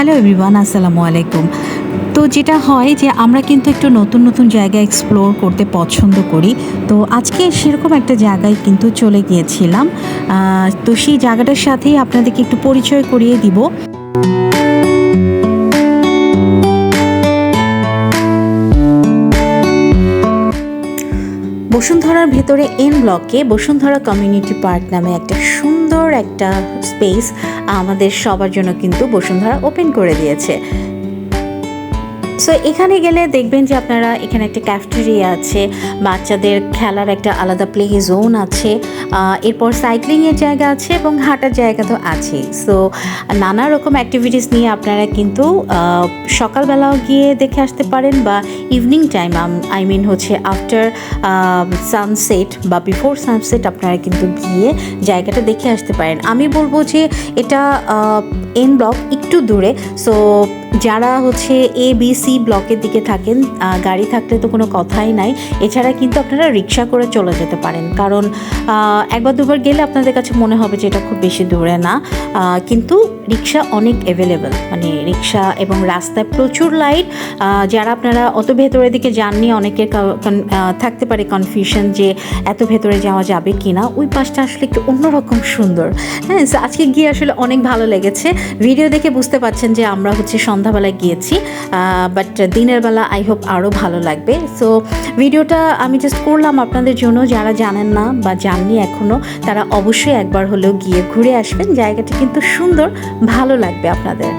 Hello everyone, আসসালামু আলাইকুম। তো যেটা হয় যে আমরা কিন্তু একটু নতুন নতুন জায়গা এক্সপ্লোর করতে পছন্দ করি। তো আজকে সেরকম একটা জায়গায় কিন্তু চলে গিয়েছিলাম। তো সেই জায়গাটার সাথেই আপনাদেরকে একটু পরিচয় করিয়ে দিব। বসুন্ধরার ভেতরে এন ব্লকে বসুন্ধরা কমিউনিটি পার্ক নামে একটা সুন্দর একটা স্পেস আমাদের সবার জন্য কিন্তু বসুন্ধরা ওপেন করে দিয়েছে। সো এখানে গেলে দেখবেন যে আপনারা এখানে একটা ক্যাফটেরিয়া আছে, বাচ্চাদের খেলার একটা আলাদা প্লে জোন আছে এরপর সাইক্লিংয়ের জায়গা আছে এবং হাঁটার জায়গা তো আছেই। সো নানা রকম অ্যাক্টিভিটিস নিয়ে আপনারা কিন্তু সকালবেলাও গিয়ে দেখে আসতে পারেন বা ইভিনিং টাইম আই মিন হচ্ছে আফটার সানসেট বা বিফোর সানসেট আপনারা কিন্তু গিয়ে জায়গাটা দেখে আসতে পারেন। আমি বলব যে এটা এন ব্লক একটু দূরে। সো যারা হচ্ছে এ বি সি ব্লকের দিকে থাকেন গাড়ি থাকলে তো কোনো কথাই নাই। এছাড়া কিন্তু আপনারা রিক্সা করে চলে যেতে পারেন। কারণ একবার দুবার গেলে আপনাদের কাছে মনে হবে যে এটা খুব বেশি দূরে না। কিন্তু রিক্সা অনেক অ্যাভেলেবেল মানে রিক্সা এবং রাস্তায় প্রচুর লাইট যারা আপনারা অত ভেতরের দিকে যাননি অনেকের থাকতে পারে কনফিউশন যে এত ভেতরে যাওয়া যাবে কি না ওই পাশটা আসলে একটু অন্যরকম সুন্দর। হ্যাঁ আজকে গিয়ে আসলে অনেক ভালো লেগেছে। ভিডিও দেখে বুঝতে পারছেন যে আমরা হচ্ছে সন্ধ্যাবেলায় গিয়েছি বাট দিনের বেলা আই হোপ আরও ভালো লাগবে। সো ভিডিওটা আমি জাস্ট করলাম আপনাদের জন্য, যারা জানেন না বা জাননি এখনও তারা অবশ্যই একবার হলেও গিয়ে ঘুরে আসবেন। জায়গাটি কিন্তু সুন্দর, ভালো লাগবে আপনাদের।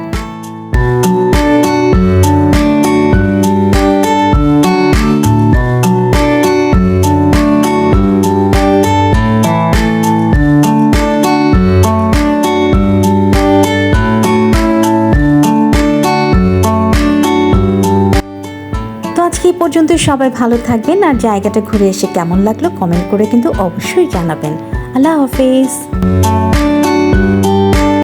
আজকে পর্যন্ত সবাই ভালো থাকবেন আর জায়গাটা ঘুরে এসে কেমন লাগল কমেন্ট করে কিন্তু অবশ্যই জানাবেন। আল্লাহ হাফেজ।